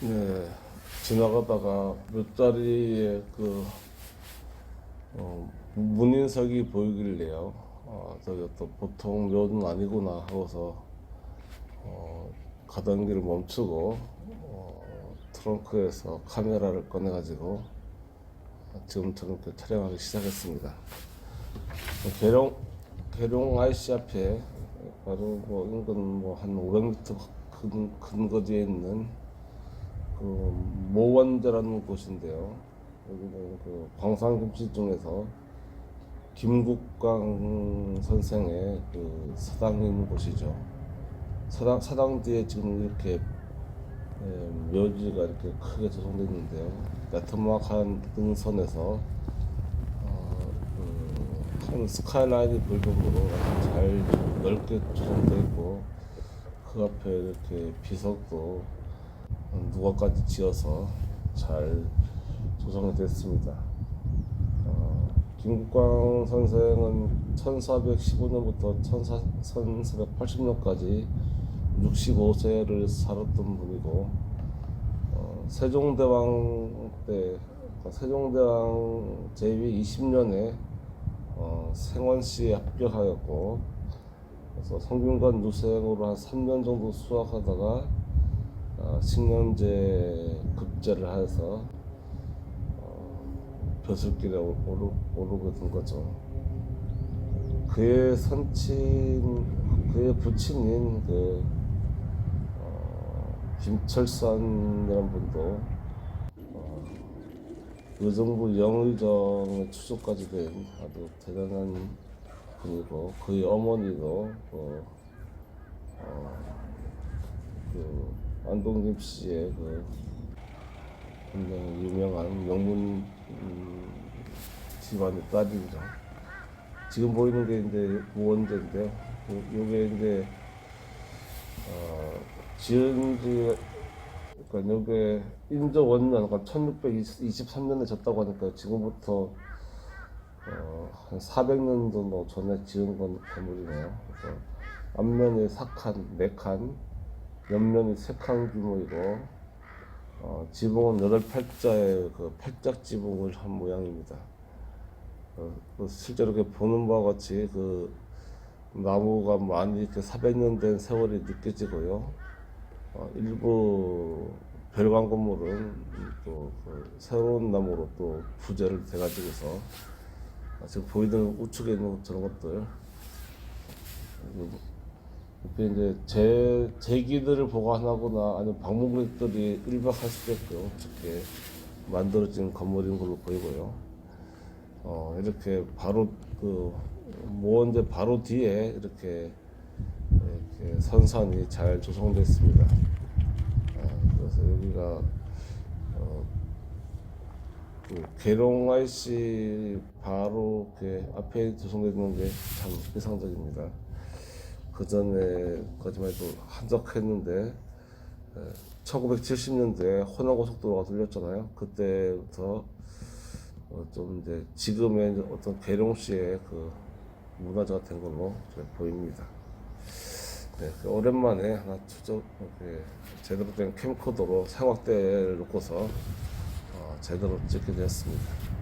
네, 지나가다가 몇 자리에 그 어, 문인석이 보이길래요. 어, 저기 또 보통 묘는 아니구나 하고서 어, 가던 길을 멈추고 어, 트렁크에서 카메라를 꺼내가지고 지금처럼 이렇게 촬영하기 시작했습니다. 계룡 계룡 IC 앞에 바로 뭐 인근 뭐 한 500m 근, 근거리에 있는 그 모원제라는 곳인데요. 여기는 그 광산김치 중에서 김국광 선생의 그 사당이 있는 곳이죠. 사당 사당 뒤에 지금 이렇게 예, 묘지가 이렇게 크게 조성되어 있는데요. 야트막한 등선에서 어, 그, 큰 스카이라인이 보일 정도로 잘 넓게 조성되어 있고 그 앞에 이렇게 비석도 누가까지 지어서 잘 조성이 됐습니다. 어, 김국광 선생은 1415년부터 1480년까지 65세를 살았던 분이고 어, 세종대왕 때 그러니까 세종대왕 제위 20년에 어, 생원시에 합격하였고 그래서 성균관 유생으로 한 3년 정도 수학하다가 어, 식년제 급제를 해서 어, 벼슬길에 오- 오르, 오르게 된 거죠. 그의 선친, 그의 부친인 그 어, 김철산이라는 분도 어, 의정부 영의정의 추조까지 된 아주 대단한 분이고 그의 어머니도 어, 어, 그 안동김 씨의 그 굉장히 유명한 명문 음, 집안의 딸이죠. 지금 보이는 게 이제 무원대인데요. 요- 요게 이제 어, 지은 지 그러니까 요게 인조 원년 그러니까 1623년에 졌다고 하니까 지금부터 어, 한 400년 정도 전에 지은 건 건물이네요. 그래서 앞면이 4칸, 4칸, 옆면이 3칸 규모이고 어, 지붕은 8팔자의 그 팔짝 지붕을 한 모양입니다. 어, 그 실제로 이렇게 보는 바와 같이 그 나무가 많이 이렇게 400년 된 세월이 느껴지고요. 어, 일부 별관 건물은 또 그 새로운 나무로 또 부재를 돼가지고서 아, 지금 보이는 우측에 있는 저런 것들 이제 제 제기들을 보관하거나 아니면 방문객들이 일박할 수 있게끔 이렇게 만들어진 건물인 걸로 보이고요. 어, 이렇게 바로 그 모원제 바로 뒤에 이렇게 이렇게 선산이 잘 조성됐습니다. 어, 그래서 여기가 어, 그 계룡 IC 바로 그 앞에 조성되는 게참 이상적입니다. 그 전에까지만 해도 한적했는데 1970년대에 호남고속도로가 뚫렸잖아요. 그때부터 어, 좀 이제 지금의 어떤 계룡시의 그 문화재가 된 걸로 좀 보입니다. 네, 그 오랜만에 하나 추적 제대로 된 캠코더로 생확대를 놓고서 어, 제대로 찍게 되었습니다.